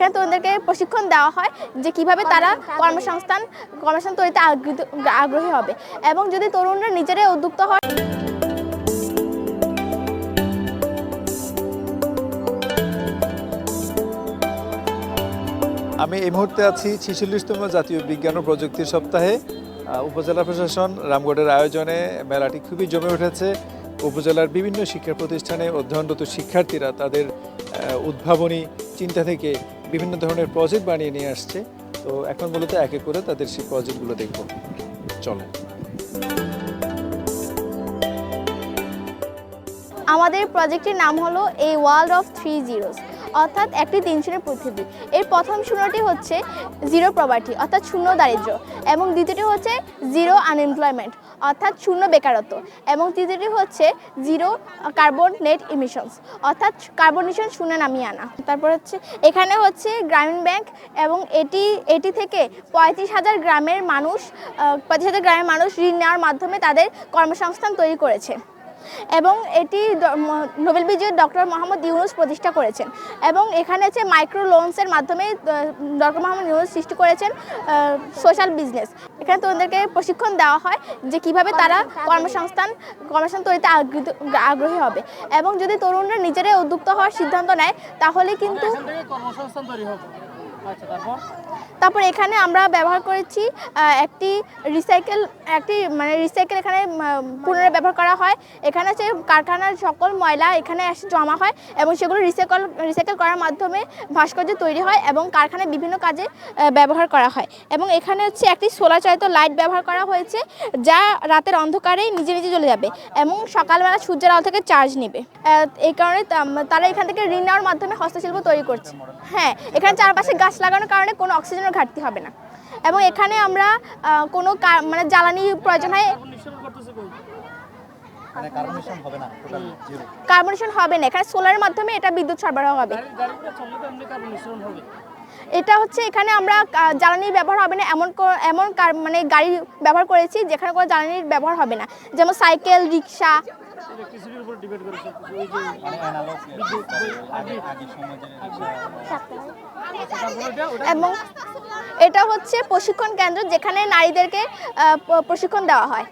এখানে তরুণদেরকে প্রশিক্ষণ দেওয়া হয় যে কীভাবে তারা কর্মসংস্থান কর্মসংস্থান তৈরিতে আগ্রহী- হবে। এবং যদি তরুণরা নিজেরাই উদ্যুক্ত হয়, আমি এই মুহূর্তে আছি ছিচল্লিশতম জাতীয় বিজ্ঞান ও প্রযুক্তি সপ্তাহে উপজেলা প্রশাসন, রামগড়ের আয়োজনে মেলাটি খুবই জমে উঠেছে। উপজেলার বিভিন্ন শিক্ষা প্রতিষ্ঠানে অধ্যয়নরত শিক্ষার্থীরা তাদের উদ্ভাবনী চিন্তা থেকে বিভিন্ন ধরনের প্রজেক্ট বানিয়ে নিয়ে আসছে। তো এখন মূলত এক করে তাদের সেই প্রজেক্টগুলো দেখব। চলো। আমাদের প্রজেক্টের নাম হলো A world of three zeros অর্থাৎ একটি তিন শূন্যের পৃথিবী। এর প্রথম শূন্যটি হচ্ছে জিরো প্রপার্টি অর্থাৎ শূন্য দারিদ্র্য, এবং দ্বিতীয়টি হচ্ছে জিরো আনএমপ্লয়মেন্ট অর্থাৎ শূন্য বেকারত্ব এবং তৃতীয়টি হচ্ছে জিরো কার্বন নেট ইমিশনস অর্থাৎ কার্বন ইমিশন শূন্য নামিয়ে আনা। তারপর হচ্ছে এখানে হচ্ছে গ্রামীণ ব্যাংক এবং এটি এটি থেকে পঁয়ত্রিশ হাজার গ্রামের মানুষ পঁয়ত্রিশ হাজার গ্রামের মানুষ ঋণ নেওয়ার মাধ্যমে তাদের কর্মসংস্থান তৈরি করেছে। এবং এটি নোবেল বিজয়ী ডক্টর মোহাম্মদ ইউনুস প্রতিষ্ঠা করেছেন। এবং এখানে হচ্ছে মাইক্রো লোনসের মাধ্যমে ডক্টর মোহাম্মদ ইউনুস সৃষ্টি করেছেন সোশ্যাল বিজনেস এখানে তরুণদেরকে প্রশিক্ষণ দেওয়া হয় যে কীভাবে তারা কর্মসংস্থান কর্মসংস্থান তৈরিতে আগ্রহী- হবে। এবং যদি তরুণরা নিজেরাই উদ্যুক্ত হওয়ার সিদ্ধান্ত নেয়, তাহলে কিন্তু কর্মসংস্থান তৈরি হবে। তারপর এখানে আমরা ব্যবহার করেছি একটি রিসাইকেল একটি মানে রিসাইকেল এখানে পুনরায় ব্যবহার করা হয়। এখানে হচ্ছে কারখানার সকল ময়লা এখানে এসে জমা হয় এবং সেগুলো রিসাইকেল রিসাইকেল করার মাধ্যমে ভাস্কর্য তৈরি হয় এবং কারখানায় বিভিন্ন কাজে ব্যবহার করা হয়। এবং এখানে হচ্ছে একটি সোলার চালিত লাইট ব্যবহার করা হয়েছে, যা রাতের অন্ধকারে নিজে নিজে চলে যাবে এবং সকালবেলা সূর্যের আলো থেকে চার্জ নেবে। এই কারণে তারা এখান থেকে ঋণ নেওয়ার মাধ্যমে হস্তশিল্প তৈরি করছে। হ্যাঁ এখানে চারপাশে গাছ লাগানোর কারণে কোনো অক্সিজেনের ঘাটতি হবে না। এবং এখানে আমরা কোনো কা- মানে জ্বালানি প্রয়োজন হয়। কার্বনেশন হবে না টোটালি জিরো কার্বনেশন হবে না। এখানে সোলারের মাধ্যমে এটা বিদ্যুৎ সরবরাহ হবে। এটা হচ্ছে এখানে আমরা আহ, জ্বালানি ব্যবহার হবে না। এমন কো- এমন কার- মানে গাড়ি ব্যবহার করেছি যেখানে কোনো জ্বালানির ব্যবহার হবে না। যেমন সাইকেল রিক্সা। ইলেকট্রিসিটির উপর ডিপেন্ড করে এবং এটা হচ্ছে প্রশিক্ষণ কেন্দ্র যেখানে নারীদেরকে প্রশিক্ষণ দেওয়া হয়।